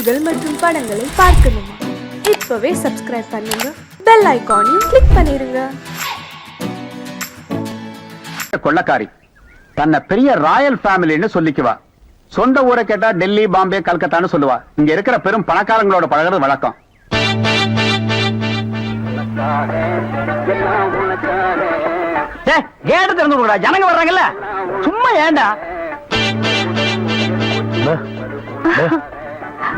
செய்திகள் மற்றும் படங்களை பார்க்கணுமா? இப்பவே சப்ஸ்கிரைப் பண்ணுங்க. பெல் ஐகானையும் கிளிக் பண்ணிருங்க. கொள்ளக்காரி தன்னை பெரிய ராயல் ஃபேமிலின்னு சொல்லிக்குவா. சொந்த ஊரை கேட்டா டெல்லி பாம்பே கல்கத்தான்னு சொல்லுவா. இங்க இருக்கிற பெரும் பணக்காரங்களோட பழகுறது வழக்கம். கேட்டு திறந்து விடுடா ஜனங்க வர்றாங்கல்ல. சும்மா ஏண்டா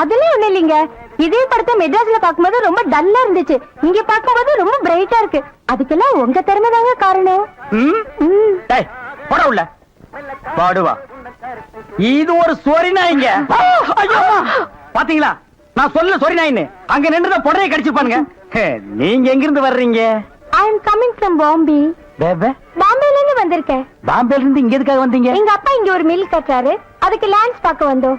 அதெல்லாம் ஒண்ணு இல்லைங்க. இதே படத்தை மெட்ராஸ்ல பாக்கும்போது ரொம்ப டல்லா இருந்துச்சு. இங்க பாக்கும்போது ரொம்ப பிரைட்டா இருக்கு. அதுக்கெல்லாம் உங்க திறமை தாங்க காரணம். போடா உள்ள. பாடுவா இது ஒரு சொரி நாய்ங்க. பாத்தீங்களா? நான் சொல்ல சொரி நாயின்னு அங்க நின்று புடவைய கடிச்சுப்பானுங்க ஹே, நீங்க எங்க இருந்து வர்றீங்க I am coming from Bombay பாம்பேல இருந்து வந்திருக்கேன். பாம்பேல இருந்து இங்க எதுக்காக வந்தீங்க? எங்க அப்பா இங்க ஒரு மில் கட்டுறாரு. அதுக்கு லேண்ட்ஸ் பார்க்க வந்தோம்.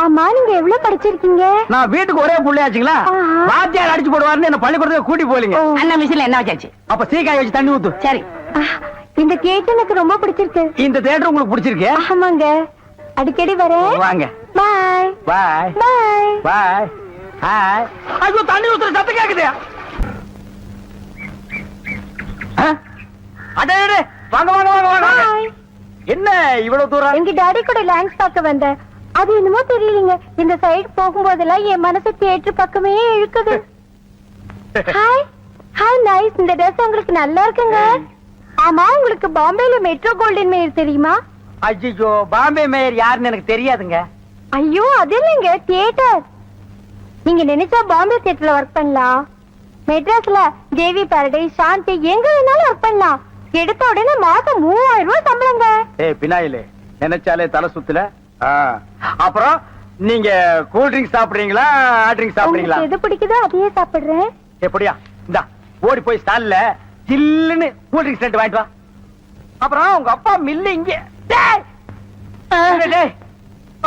ஆமா நீங்க எவ்வளவு படிச்சிருக்கீங்க? நான் வீட்டுக்கு ஒரே புள்ளையாச்சுங்களா. வாத்தியார் அடிச்சு போடுவாருன்னு என்ன பள்ளிக்கூடத்துக்கு கூட்டி போலீங்க. அண்ணா மிஷின்ல என்ன வச்சாச்சு? அப்ப சீக்காய் வச்சு தண்ணி ஊத்து. சரி. இந்த கேட் எனக்கு ரொம்ப பிடிச்சிருக்கு. இந்த தேட்டர் உங்களுக்கு பிடிச்சிருக்கு? ஆமாங்க. அடிக்கடி வரேன். வாங்க. பாய் பாய் பாய் பாய் ஹாய் ஐயோ தண்ணி ஊத்துற சத்தம் கேக்குது? அடே அடே, வாங்க வாங்க வாங்க வாங்க என்ன இவ்வளவு தூரம்? எங்க டாடி கூட லேண்ட்ஸ் பார்க்க வந்தேன். அது என்னமோ தெரியலீங்க. இந்த சைடு போகும்போதெல்லாம் என் மனசு தியேட்டர் பக்கமே இழுக்குது. ஹாய் ஹாய் நைஸ் இந்த ட்ரெஸ் உங்களுக்கு நல்லா இருக்குங்க. ஆமா உங்களுக்கு பாம்பேல மெட்ரோ கோல்டன் மேயர் தெரியுமா? ஐயோ பாம்பே மேயர் யாருன்னு எனக்கு தெரியாதுங்க. ஐயோ அது இல்லைங்க தியேட்டர் நீங்க நினைச்சா பாம்பே தியேட்டர்ல ஒர்க் பண்ணலாம். மெட்ராஸ்ல தேவி பாரடைஸ் சாந்தி எங்க வேணாலும் ஒர்க் பண்ணலாம். எடுத்த உடனே மாசம் மூவாயிரம் ரூபாய் சம்பளங்க. ஏய் பினாயிலே நினைச்சாலே தலை சுத்துல. அப்புறம் நீங்க கூல் ட்ரிங்க்ஸ் சாப்பிடுறீங்களா ஹாட் ட்ரிங்க்ஸ் சாப்பிடுறீங்களா? எது பிடிக்குதோ அதையே சாப்பிடுறேன். எப்படியா? இந்தா ஓடி போய் ஸ்டால்ல ஜில்லுன்னு கூல் ட்ரிங்க்ஸ் ரெண்டு வாங்கிட்டு வா. அப்புறம் உங்க அப்பா மில்லு இங்க.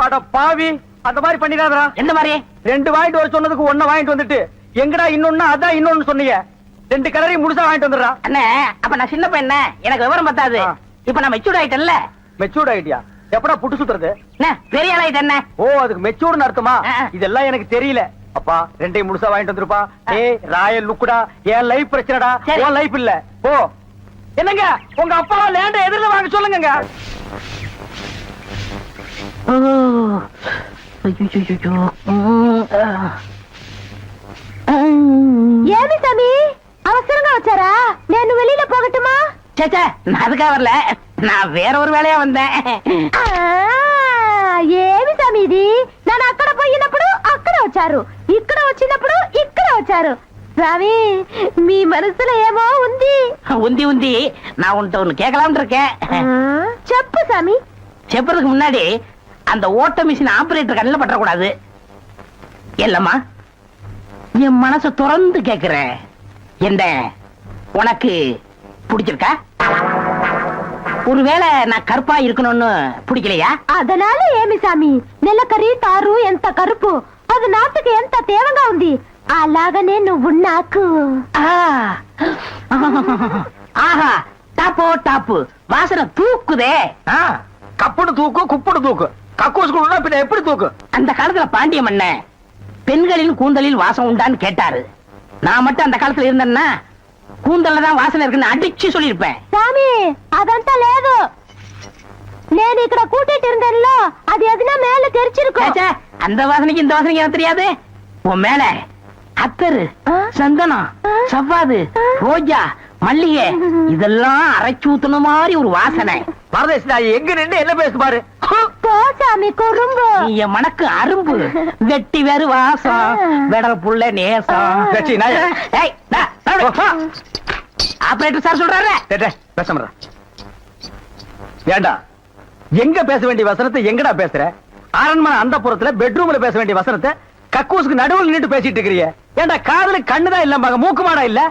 அட பாவி அந்த மாதிரி பண்ணிடாதடா. எந்த மாதிரி? ரெண்டு வாங்கிட்டு வர சொன்னதுக்கு ஒண்ண வாங்கிட்டு வந்துட்டு எங்கடா இன்னொன்னு அதான் இன்னொன்னு சொன்னீங்க. ரெண்டு கலரையும் முழுசா வாங்கிட்டு வந்துடுறா. அண்ணே அப்ப நான் சின்ன பையன் எனக்கு விவரம் பத்தாது. இப்ப நான் மெச்சூர்ட் ஆயிட்டேன்ல. மெச்சூர்ட் ஆயிட்டியா? எப்படா புட்டு சுத்துறது? என்ன பெரிய ஆள் ஆயிட்டேன் என்ன? ஓ அதுக்கு மெச்சூர்னு அர்த்தமா. இதெல்லாம் எனக்கு தெரியல. அப்பா ரெண்டையும் முழுசா வாங்கிட்டு வந்துருப்பா. ஏய் ராயல் லுக்குடா. என் லைஃப் பிரச்சனைடா. உன் லைஃப் இல்ல. ஓ என்னங்க? உங்க அப்பா லேண்ட எதிரில வாங்க சொல்லுங்க ஏமி சாமி? அவசரங்க வச்சாரா? நான் வெளியில போகட்டுமா? சேச்சே நான் அதுக்காக வரல. நான் வேற ஒரு வேலையா வந்தேன். ఏమి స్వామి ఇది నన్ను అక్కడ పోయినప్పుడు అక్కడ వచ్చారు ఇక్కడ వచ్చినప్పుడు ఇక్కడ వచ్చారు స్వామి మీ మనసులో ఏమో ఉంది உந்தி உந்தி நான் உன்கிட்ட ஒண்ணு கேட்கலாம்னு இருக்கேன் ఆ, చెప్పు స్వామి செப்பறதுக்கு முன்னாடி அந்த ஓட்ட மிஷின் ஆபரேட்டர் கண்ணில் பற்றக்கூடாது இல்லம்மா என் மனச திறந்து கேக்குறேன் என்ன உனக்கு பிடிச்சிருக்கா ஒருவேளை நான் கருப்பா இருக்கணும்னு பிடிக்கலையா అదనాల ఏమి స్వామి నెలకరి తారు ఎంత కరుపు అది నాటుకు ఎంత తేవంగా ఉంది అలాగనే నువ్వు నాకు ஆ. ஆஹா டாப்போ டாப்பு வாசனை தூக்குதே கப்புடு தூக்கு குப்புடு தூக்கு கக்கூஸ் குடுனா பின்ன எப்படி தூக்கு அந்த காலத்துல பாண்டிய மன்னன் பெண்களின் கூந்தலில் வாசம் உண்டான்னு கேட்டாரு நான் மட்டும் அந்த காலத்துல இருந்தேன்னா கூந்தல்லதான் வாசனை இருக்குன்னு அடிச்சு சொல்லிருப்பேன் சாமி అదంతా లేదు నేను ఇక్కడ కూటిట్టు இருந்தேன்ல அது எதுனா மேல தெரிச்சிருக்கும். அந்த வாசனைக்கு இந்த வாசனைக்கு எனக்கு தெரியாது? உன் மேல அத்தரு சந்தனம் ஆ? ரோஜா மல்லிகை இதெல்லாம் அரைச்சு ஊத்துன மாதிரி ஒரு வாசனை. பரதேசி எங்க நின்னு என்ன பேசுவாரு சாமி குறும்பு. நீ என் மனக்கு அரும்பு. வெட்டி வேறு வாசம் ஆ. வெடல் புள்ள நேசம். ஏய், டா, ஆபரேட்டர் சார் சொல்றாரு. டேய், டேய், பேசாம இருடா. ஏண்டா? எங்க பேச வேண்டிய வசனத்தை எங்கடா பேசுற? அரண்மனை அந்த புறத்துல பெட்ரூம்ல பேச வேண்டிய வசனத்தை கக்கூசுக்கு நடுவுல நின்று பேசிட்டு இருக்கிறீங்க ஏண்டா காதுல கண்ணுதான் இல்ல மூக்கு மாடா இல்ல.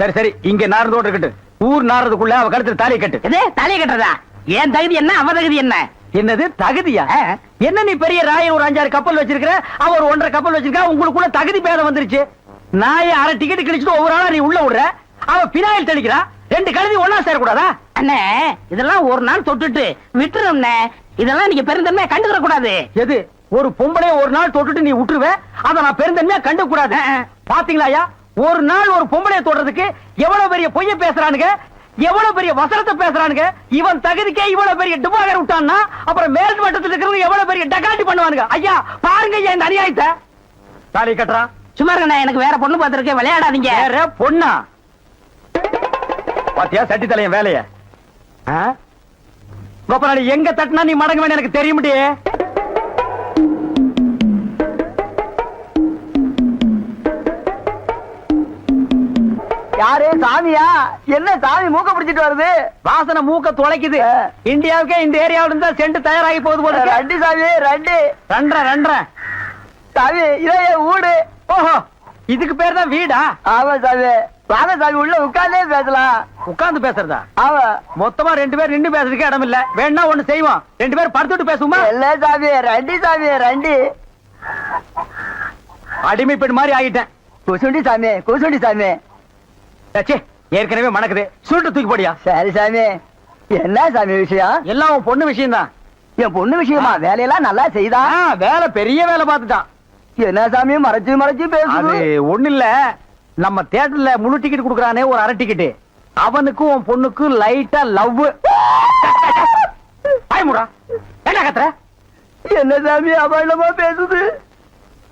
சரி சரி இங்க நார்ந்தோடு இருக்கட்டும் ஊர் நாரதுக்குள்ள அவ கழுத்துல தாலி கட்டு. எது தலையை கட்டுறதா? என் தகுதி என்ன? அவ தகுதி என்ன? என்னது தகுதியா. என்ன நீ பெரிய ராய ஒரு அஞ்சாறு கப்பல் வச்சிருக்கிற? அவ ஒரு ஒன்றரை கப்பல் வச்சிருக்கா? உங்களுக்குள்ள தகுதி பேதம் வந்துருச்சு. நாய அரை டிக்கெட் கிழிச்சிட்டு ஒவ்வொரு ஆளா நீ உள்ள விடுற? அவ பினாயில் தெளிக்கிறா? ரெண்டு கழுதி ஒன்னா சேரக்கூடாதா? அண்ணே இதெல்லாம் ஒரு நாள் தொட்டுட்டு விட்டுரும்ண்ணே. இதெல்லாம் நீங்க பெருந்தன்மையா கண்டுக்கிற கூடாது. எது? ஒரு பொம்பளைய ஒரு நாள் தொட்டுட்டு நீ விட்டுருவ? அத நான் பெருந்தன்மையா கண்டு கூடாது பாத்தீங்களா ஐயா? ஒரு நாள் ஒரு பொம்பளைய தொடுறதுக்கு எவ்வளவு பெரிய பொய்ய பேசுறானுங்க? எவ்வளவு பெரிய வசனத்தை பேசுறானுங்க? இவன் தகுதிக்கே இவ்வளவு பெரிய டிபாகர் விட்டான்னா அப்புறம் மேல் மட்டத்துல இருக்கிறவங்க எவ்வளவு பெரிய டகாட்டி பண்ணுவானுங்க? ஐயா பாருங்க ஐயா இந்த அநியாயத்தை. தாலி கட்டுறா சும்மா இருக்கண்ணே எனக்கு வேற பொண்ணு பார்த்திருக்கேன். விளையாடாதீங்க. வேற பொண்ணா? பாத்தியா சட்டி தலையன் வேலைய கோபநாடி எங்க தட்டினா நீ மடங்க வேணும் எனக்கு தெரியுமிட்டே யாரு? சாமியா? என்ன சாமி மூக்க பிடிச்சிட்டு வருது? வாசனை மூக்க துளைக்குது இந்தியாவுக்கே இந்த ஏரியாவுல இருந்தா செண்டு தயாராகி போகுது போல. ரெண்டு சாமி ரெண்டு. ரெண்டரை ரெண்டரை. சாமி இதே வீடு ஓஹோ இதுக்கு பேர் தான் வீடா? ஆமா சாமி. வாங்க சாமி உள்ள உட்கார்ந்தே பேசலாம். உட்கார்ந்து பேசுறதா? ஆமா. மொத்தமா ரெண்டு பேர் நின்னு பேசுறதுக்கு இடம் இல்ல. வேணா ஒண்ணு செய்வோம். ரெண்டு பேர் படுத்துட்டு பேசுவோமா? இல்ல சாமி ரெண்டு சாமி ரெண்டு. அடிமை பெண் மாதிரி ஆகிட்டேன். குசுண்டி சாமி குசுண்டி சாமி. ச்சே, ஏற்கனவே மணக்குது. சுருட்டு தூக்கி போடியா? சரி சாமி. என்ன சாமி விஷயம்? எல்லாம் பொண்ணு விஷயம் தான் என் பொண்ணு விஷயமா? வேலையெல்லாம் நல்லா செய்தா? வேலை பெரிய வேலை பார்த்துட்டான். என்ன சாமி மறைச்சு மறைச்சு பேசுது? ஒண்ணு இல்ல நம்ம தியேட்டர்ல முழு டிக்கெட் குடுக்கறானே ஒரு அரை டிக்கெட் அவனுக்கும் உன் பொண்ணுக்கும் லைட்டா லவ் பயமுடா என்ன கத்துற? என்ன சாமி அபாண்டமா பேசுது?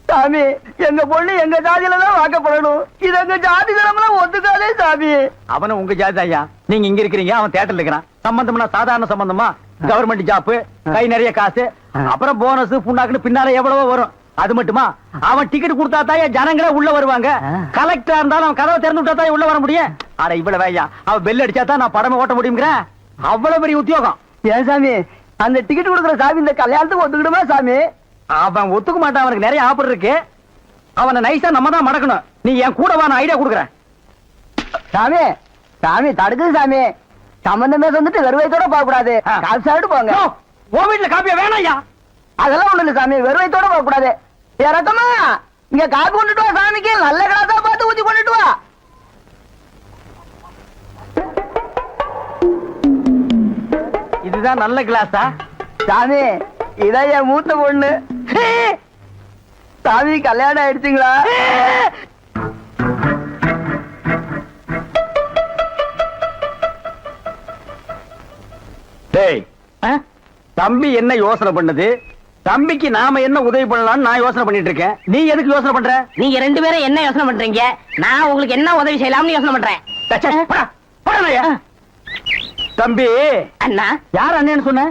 சாமி எங்க பொண்ணு எங்க ஜாதியில தான் வாக்கப்படணும். இது எங்க ஜாதி தரம்லாம் ஒத்துக்காதே சாமி. அவன உங்க ஜாதி ஐயா. நீங்க இங்க இருக்கிறீங்க அவன் தியேட்டர்ல இருக்கிறான். சம்பந்தம்னா சாதாரண சம்பந்தமா? கவர்மெண்ட் ஜாப் கை நிறைய காசு அப்புறம் போனஸ் புண்ணாக்குன்னு பின்னால எவ்வளவோ வரும். அது மட்டுமா? அவன் டிக்கெட் கொடுத்தா தான் ஜனங்களே உள்ள வருவாங்க. கலெக்டரா இருந்தாலும் அவன் கதவை திறந்து விட்டா தான் உள்ள வர முடியும். அட இவ்வளவு ஐயா அவன் பெல் அடிச்சா தான் நான் படமே ஓட்ட முடியுங்கிற அவ்வளவு பெரிய உத்தியோகம். ஏன் சாமி? அந்த டிக்கெட் கொடுக்குற சாமி இந்த கல்யாணத்துக்கு ஒத்துக்கிடுமா சாமி? அவன் ஒத்துக்க மாட்டான் அவனுக்கு நிறைய ஆஃபர் இருக்கு. அவனை நைஸா நம்ம தான் மடக்கணும். நீ என் கூட நான் ஐடியா கொடுக்குறேன். சாமி சாமி தடுக்குது சாமி. சம்பந்தமே வந்துட்டு வெறுவைத்தோட போக கூடாது. காசு சாப்பிட்டு போங்க. உன் வீட்டுல காப்பியா வேணாம் ஐயா அதெல்லாம் ஒண்ணு இல்ல சாமி வெறுவைத்தோட போக கூடாது இறக்கமா இங்க காப்பி கொண்டுட்டு வா சாமிக்கு. நல்ல கிளாஸா பார்த்து ஊத்தி கொண்டுட்டு வா. இதுதான் நல்ல கிளாஸா? சாமி இதான் என் மூத்த பொண்ணு. சாமி கல்யாணம் ஆயிடுச்சுங்களா? டேய்? தம்பி என்ன யோசனை பண்ணுது? தம்பிக்கு நாம என்ன உதவி பண்ணலாம்னு நான் யோசனை பண்ணிட்டு இருக்கேன். நீ எதுக்கு யோசனை பண்ற? நீங்க ரெண்டு பேரும் என்ன யோசனை பண்றீங்க? நான் உங்களுக்கு என்ன உதவி செய்யலாம்னு யோசனை பண்றேன். தம்பி அண்ணா. யார் அண்ணன்னு சொன்ன?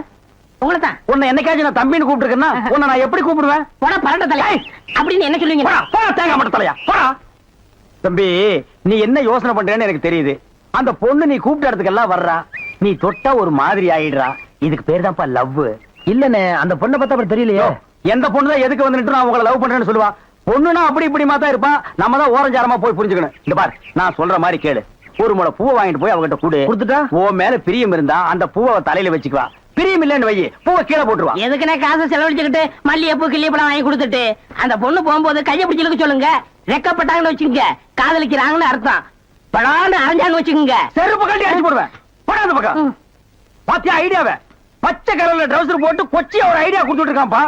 உங்களை தான் உன்னை என்னைக்காச்சும் நான் தம்பின்னு கூப்பிட்டுருக்கேன்னா உன்னை நான் எப்படி கூப்பிடுவேன் போடா பரண்ட அப்படின்னு என்ன சொல்லுவீங்க? போடா, தேங்காய் தலையா? போடா. தம்பி நீ என்ன யோசனை பண்றேன்னு எனக்கு தெரியுது. அந்த பொண்ணு நீ கூப்பிட்ட இடத்துக்கெல்லாம் வர்றா. நீ தொட்டா ஒரு மாதிரி ஆயிடுறா. இதுக்கு பேர் தான்ப்பா லவ் இல்லனே அந்த பொண்ணை பார்த்தா அப்புறம் தெரியலையே. எந்த பொண்ணு தான் எதுக்கு வந்து நான் உங்களை லவ் பண்றேன்னு சொல்லுவா? பொண்ணுனா அப்படி இப்படி தான் இருப்பா. நம்ம தான் ஓரஞ்சாரமா போய் புரிஞ்சுக்கணும். இந்த பார் நான் சொல்ற மாதிரி கேளு. ஒரு முளை பூவை வாங்கிட்டு போய் அவகிட்ட கொடு. கொடுத்துட்டா? ஓ மேல பிரியம் இருந்தா அந்த பூவை தலையில வச்சுக்குவா. பிரியம் இல்லன்னு வை பூவை கீழே போட்டுருவா. எதுக்குனே காசு செலவழிச்சுக்கிட்டு மல்லிகைப்பூ கிள்ளிப்பழம் வாங்கி கொடுத்துட்டு? அந்த பொண்ணு போகும்போது கையை பிடிச்சு இழுக்க சொல்லுங்க. ரெக்கப்பட்டாங்கன்னு வச்சுக்கோங்க. காதலிக்கிறாங்கன்னு அர்த்தம். படான்னு அரைஞ்சாங்கன்னு வச்சுக்கோங்க. செருப்பு கட்டி அடிச்சு போடுவேன். போடா அந்த பக்கம். பாத்தியா ஐடியாவை பச்சை கலர்ல ட்ரௌசர் போட்டு கொச்சியா ஒரு ஐடியா கொடுத்துட்டு இருக்கான்ப்பா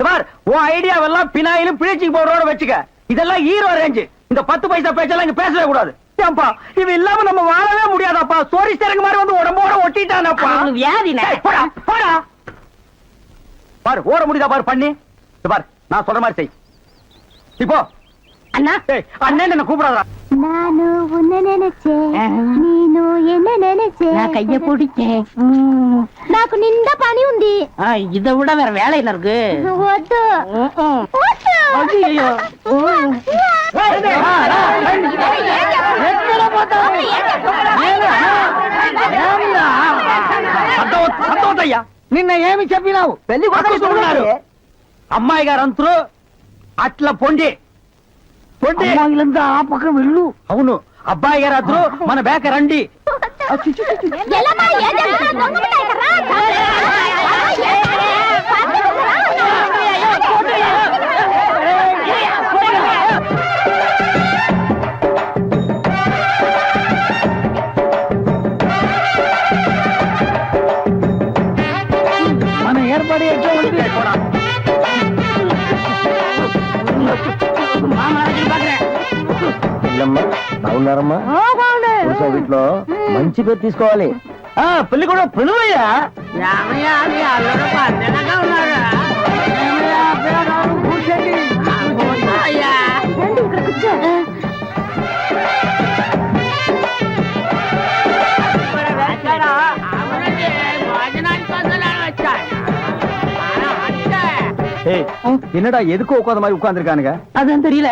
பார் உன் ஐடியாவெல்லாம் பினாயிலும் பிளீச்சிங் பவுடரோட வச்சுக்க. இதெல்லாம் ஹீரோ ரேஞ்ச் இந்த பத்து பைசா பேச்செல்லாம் இங்க பேசவே கூடாது. ஏன்பா இது இல்லாம நம்ம வாழவே முடியாதாப்பா. சோரி சரக்கு மாதிரி வந்து உடம்போட ஒட்டிட்டானப்பா. வியாதினே. போடா போடா. பாரு ஓட முடியுதா பாரு பண்ணி? பாரு நான் சொல்ற மாதிரி செய். இப்போ. அண்ணா. அண்ணன் என்ன கூப்பிடாதா நானு உன்னை நினைச்சேன் நீனு என்ன நினைச்சேன் நான் கைய பிடிச்சேன் నాకు నిండా పని ఉంది இதை விட வேற வேலை என்ன இருக்கு వద్దు ம், ம். వద్దు. ஐயையோ. ம். సంతోషయ్యా నిన్న ఏమి చెప్పినావు పెళ్లి కొడుకు ఉన్నారు అమ్మాయి గారు అంతరు అట్లా పొండి పొండి అమ్మాయిలంతా ఆ పక్కన వెళ్ళు అవును అబ్బాయి గారు అద్దరు మన బేక రండి ఇల్లమ్మా బాగున్నారమ్మా పురుష వీటిలో మంచి పేరు తీసుకోవాలి ఆ పెళ్లి కూడా పిలువయ్యా ఏమయ్యా, అది అల్లరి పద్ధతిగా ఉన్నాడు. అయ్యా. రండి ఇక్కడ కూర్చో అవునండి, భోజనానికి వదలని వచ్చాను. ఆ, అంతే. ஏய் என்னடா எதுக்கு உட்காந்த மாதிரி உட்கார்ந்துருக்கானுங்க அதான் தெரியல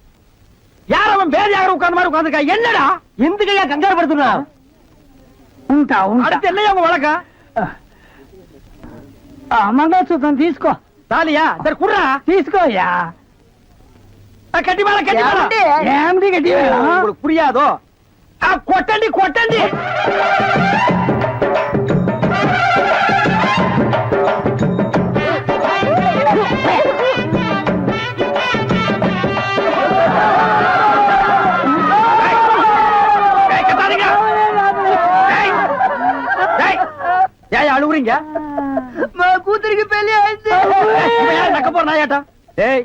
யார் அவன் பேர் யாரும் உட்கார்ந்த மாதிரி உட்கார்ந்துருக்கா என்னடா ఎందుకయ్యా కంగారు పడుతున్నా ఉంటా ఉంటా அடுத்து என்னையா உங்க வழக்கா మంగళసూత్రం తీసుకో தாலியா சரி குடுறா తీసుకోయ్యా கட்டி மேல கட்டி மேல ఏమిటి గట్టి உங்களுக்கு புரியாதோ ஆ, கொட்டண்டி கொட்டண்டி ஏய், அழுவுறீங்க మా కూతురికి పెళ్లి అయితే இவன் யாரு நக்க போற நாயாட்டம்? ஏய்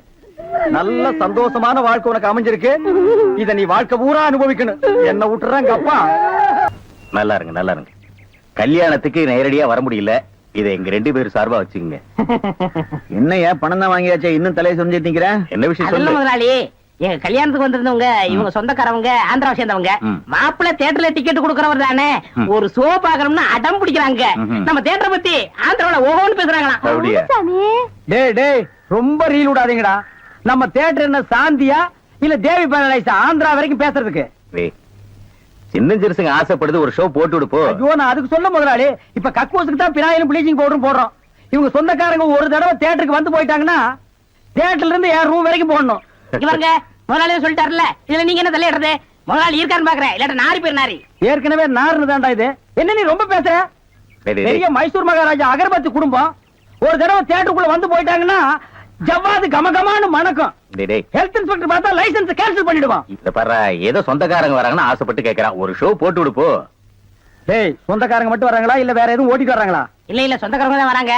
நல்ல சந்தோஷமான வாழ்க்கை உனக்கு அமைஞ்சிருக்கு இத நீ வாழ்க்கை பூரா அனுபவிக்கணும் என்ன விட்டுறாங்க அப்பா நல்லா இருங்க நல்லா இருங்க கல்யாணத்துக்கு நேரடியா வர முடியல இதை எங்க ரெண்டு பேரும் சார்பா வச்சுக்கோங்க என்னையா பணம் தான் வாங்கியாச்சே இன்னும் தலையை சொல்லிட்டு நிக்கிறேன் என்ன விஷயம் அதுல சொல்லு முதலாளி எங்க கல்யாணத்துக்கு வந்திருந்தவங்க இவங்க சொந்தக்காரவங்க ஆந்திராவை சேர்ந்தவங்க. மாப்பிள்ளை தியேட்டர்ல டிக்கெட் கொடுக்கறவர் தானே. ஒரு ஷோ பாக்கணும்னு அடம் பிடிக்கிறாங்க. நம்ம தியேட்டரை பத்தி ஆந்திராவில ஓஹோன்னு டேய் ரொம்ப ரீல் விடாதீங்கடா. நம்ம தியேட்டர் என்ன சாந்தியா இல்ல தேவி பேரலைஸா ஆந்திரா வரைக்கும் பேசுறதுக்கு? டேய், சின்ன சிறுசுங்க ஆசைப்படுது ஒரு ஷோ போட்டு விடுப்போ? ஐயோ நான் அதுக்கு சொல்ல முதலாளி. இப்ப கக்கூசுக்கு தான் பினாயிலும் ப்ளீச்சிங் பவுடரும் போடுறோம். இவங்க சொந்தக்காரங்க ஒரு தடவை தியேட்டருக்கு வந்து போயிட்டாங்கன்னா தியேட்டர்ல இருந்து என் ரூம் வரைக்கும் போடணும்? இவங்க முதலாளியே சொல்லிட்டாருல இதுல நீங்க என்ன தலையிடுறது? முதலாளி இருக்கான்னு பாக்குறேன். இல்லாட்ட நாரி பேர் நாரி. ஏற்கனவே நார்னு தான்டா இது. என்ன நீ ரொம்ப பேசுற? பெரிய. மைசூர் மகாராஜா அகர்பத்தி குடும்பம் ஒரு தடவை தியேட்டருக்குள்ள வந்து போயிட்டாங்கன்னா ஜவ்வாது கமகமான்னு மணக்கும். டேய், டேய். ஹெல்த் இன்ஸ்பெக்டர் பார்த்தா லைசென்ஸ் கேன்சல் பண்ணிடுவான். இந்த பாரு ஏதோ சொந்தக்காரங்க வராங்கன்னு ஆசைப்பட்டு கேக்குறான். ஒரு ஷோ போட்டு விடுப்போ டேய் சொந்தக்காரங்க மட்டும் வராங்களா? இல்ல வேற எதுவும் ஓட்டிட்டு வராங்களா? இல்ல இல்ல சொந்தக்காரங்க தான் வராங்க.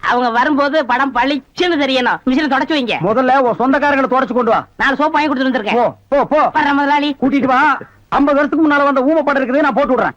அவங்க வரும்போது படம் பளிச்சுன்னு தெரியணும். மிஷினை தொடச்சு வைங்க. முதல்ல உன் சொந்தக்காரங்களை தொடச்சு கொண்டு வா. நாலு சோப்பு வாங்கி கொடுத்துட்டு வந்திருக்கேன். போ போ முதலாளி. கூட்டிட்டு வா. ஐம்பது வருஷத்துக்கு முன்னால வந்த ஊம படம் இருக்குது நான் போட்டு விடுறேன்.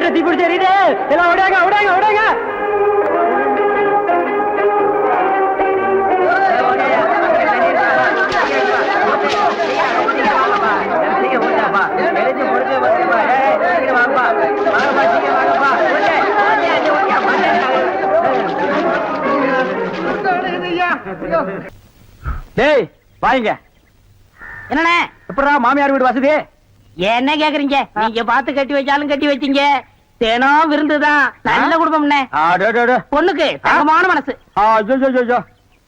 தேட்டர் தீ பிடிச்சி எரியுது எல்லாம் ஓடாங்க ஓடாங்க ஓடாங்க டேய் வாங்க. என்னண்ணே? எப்படா மாமியார் வீடு வசதி? என்ன கேக்குறீங்க? நீங்க பார்த்து கட்டி வச்சாலும் கட்டி வச்சீங்க. தினம் விருந்துதான். நல்ல ஆடோடோடோ. பொண்ணுக்கு தங்கமான மனசு.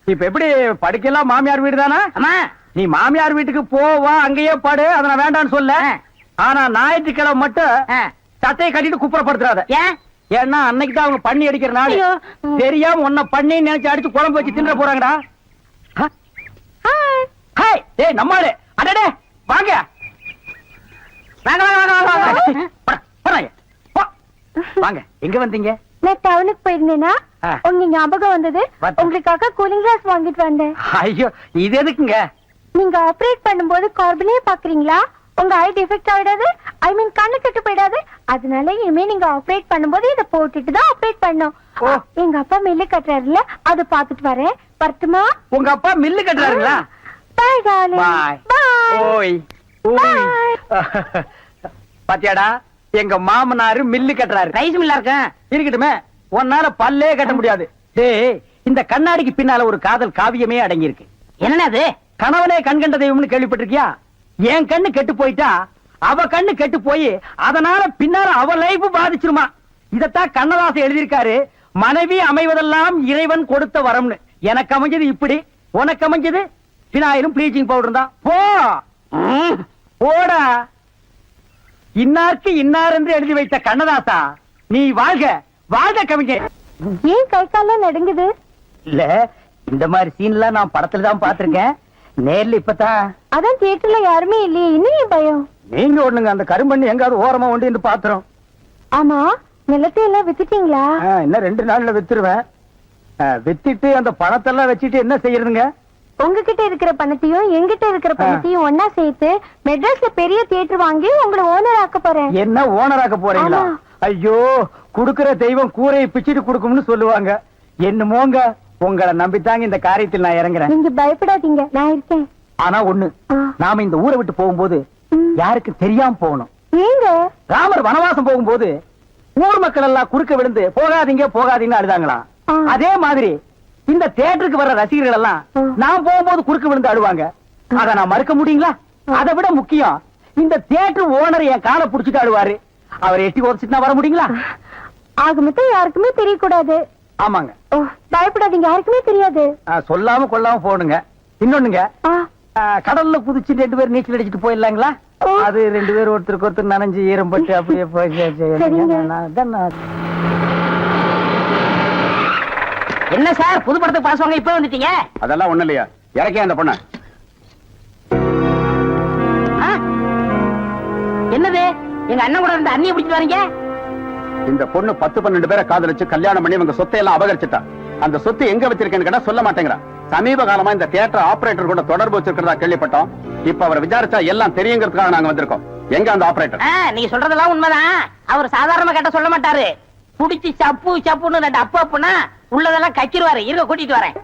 இப்ப எப்படி படுக்கலாம் மாமியார் வீடு தானா? நீ மாமியார் வீட்டுக்கு போ வா அங்கேயே பாடு அத நான் வேண்டாம்னு சொல்ல. ஆனா ஞாயிற்றுக்கிழமை மட்டும். சட்டையை கட்டிட்டு குப்புறப்படுத்துறாத ஏன்? ஏன்னா அன்னைக்கு தான் அவங்க பண்ணி அடிக்கிற நாள். தெரியாம உன்னை பண்ணி நினைச்சு அடிச்சு குழம்பு வச்சு தின்ற போறாங்கடா? ஹாய். டேய் நம்மாளு அடடே வாங்க. வாங்க வாங்க வாங்க வாங்க வாங்க எங்க வந்தீங்க? நான் டவுனுக்கு போயிருந்தேனா. உங்க ஞாபகம் வந்தது? வந்து. உங்களுக்காக கூலிங் கிளாஸ் வாங்கிட்டு வந்தேன். ஐயோ இது எதுக்குங்க? நீங்க ஆபரேட் பண்ணும்போது கார்பனே பாக்குறீங்களா உங்க ஐ டிஃபெக்ட் ஆயிடாது ஐ மீன் கண்ணு கெட்டு போயிடாது. அதனால இனிமே நீங்க ஆபரேட் பண்ணும்போது இத போட்டுட்டு தான் ஆபரேட் பண்ணும். எங்க அப்பா மில்லு கட்டுறாருல அத பாத்துட்டு வரேன். வரட்டுமா? உங்க அப்பா மில்லு கட்டுறாருங்களா? பாய் டார்லிங் பாய் பாய் ஓய் ஓய். பாத்தியாடா? எங்க மாமனாரு மில்லு கட்டுறாரு. ரைஸ் மில்லா இருக்கேன் இருக்கட்டுமே உன்னால பல்லே கட்ட முடியாது. டேய் இந்த கண்ணாடிக்கு பின்னால ஒரு காதல் காவியமே அடங்கி இருக்கு அது கணவனே கண்கண்ட தெய்வம்னு கேள்விப்பட்டிருக்கியா? என் கண்ணு கெட்டு போயிட்டா அவ கண்ணு கெட்டு போய் அதனால பின்னால அவ லைஃப் பாதிச்சிருமா? இதத்தான் கண்ணதாசன் எழுதியிருக்காரு மனைவி அமைவதெல்லாம் இறைவன் கொடுத்த வரம்னு. எனக்கு அமைஞ்சது இப்படி உனக்கு அமைஞ்சது பினாயிலும் ப்ளீச்சிங் பவுடர் தான். போ! போடா. இன்னார்க்கு இன்னார் என்று எழுதி வைத்த கண்ணதாசா நீ வாழ்க வாழ்க கவிஞர். ஏன் கை காலம் நடுங்குது? இல்ல இந்த மாதிரி சீன்லாம் நான் படத்துல தான் பாத்திருக்கேன் நேர்ல இப்பதான் அதான் தியேட்டர்ல யாருமே இல்லையே இன்னும் பயம்? நீங்க ஒண்ணுங்க அந்த கரும்பண்ணி எங்காவது ஓரமா கொண்டு வந்து பாத்துறோம் ஆமா நிலத்தை எல்லாம் வித்துட்டீங்களா இன்னும் ரெண்டு நாள்ல வித்துருவேன். வித்துட்டு அந்த பணத்தெல்லாம் வச்சுட்டு என்ன செய்யறதுங்க? உங்ககிட்ட இருக்கிற பணத்தையும் எங்கிட்ட இருக்கிற பணத்தையும் ஒன்னா சேர்த்து மெட்ராஸ்ல பெரிய தியேட்டர் வாங்கி உங்களை ஓனர் ஆக்க போறேன். என்ன ஓனராக்க போறீங்களா? ஆமா. ஐயோ குடுக்கிற தெய்வம் கூரையை பிச்சிட்டு கொடுக்கும்னு சொல்லுவாங்க. என்னமோங்க உங்களை நம்பித்தாங்க இந்த காரியத்தில் நான் இறங்குறேன். நீங்க பயப்படாதீங்க நான் இருக்கேன். ஆனா ஒண்ணு. நாம இந்த ஊரை விட்டு போகும்போது. யாருக்கு தெரியாம போகணும். ஏங்க? ராமர் வனவாசம் போகும்போது ஊர் மக்கள் எல்லாம் குறுக்க விழுந்து போகாதீங்க போகாதீங்கன்னு அழுதாங்களாம். அதே மாதிரி இந்த தியேட்டருக்கு வர்ற ரசிகர்கள் எல்லாம். நான் போகும்போது குறுக்க விழுந்து அழுவாங்க அத நான் மறுக்க முடியுங்களா அதை விட முக்கியம் இந்த தியேட்டர் ஓனர் என் காலை புடிச்சிட்டு அழுவாரு அவர் எட்டி உதச்சிட்டு வர முடியுங்களா ஆக மொத்தம் யாருக்குமே தெரியக்கூடாது ஆமாங்க பயப்படாதீங்க யாருக்குமே தெரியாது சொல்லாம கொள்ளாம போகணுங்க இன்னொன்னுங்க கடல்ல குதிச்சு ரெண்டு பேரும் நீச்சல் அடிச்சிட்டு போயிடலாங்களா. அது ரெண்டு பேரும் ஒருத்தருக்கு ஒருத்தர் நனைஞ்சு ஈரம் பட்டு அப்படியே போய் சே- சே- சரிங்க. நான் அதான் நான் என்ன சார் புது படத்துக்கு பாஸ் வாங்க இப்ப வந்துட்டீங்க? அதெல்லாம் ஒண்ணு இல்லையா? இறக்கே அந்த பொண்ண? என்னது? எங்க அண்ணன் கூட இருந்த அண்ணியை பிடிச்சிட்டு வரீங்க? இந்த பொண்ணு பத்து பன்னெண்டு பேரை காதலிச்சு கல்யாணம் பண்ணி இவங்க சொத்தை எல்லாம் அபகரிச்சுட்டா. அந்த சொத்து எங்க வச்சிருக்கேன்னு கேட்டா சொல்ல மாட்டேங்கிறா. சமீப காலமா இந்த தியேட்டர் ஆபரேட்டர் கூட தொடர்பு வச்சிருக்கிறதா கேள்விப்பட்டோம். இப்ப அவரை விசாரிச்சா எல்லாம் தெரியுங்கிறதுக்காக நாங்க வந்திருக்கோம். எங்க அந்த ஆபரேட்டர் நீங்க சொல்றதெல்லாம் உண்மைதான். அவர் சாதாரணமா கேட்ட சொல்ல மாட்டாரு. குடிச்சு சப்பு சப்புன்னு ரெண்டு அப்பு அப்புனா உள்ளதெல்லாம் கக்கிருவாரு. இருக்க கூட்டிட்டு வரேன்.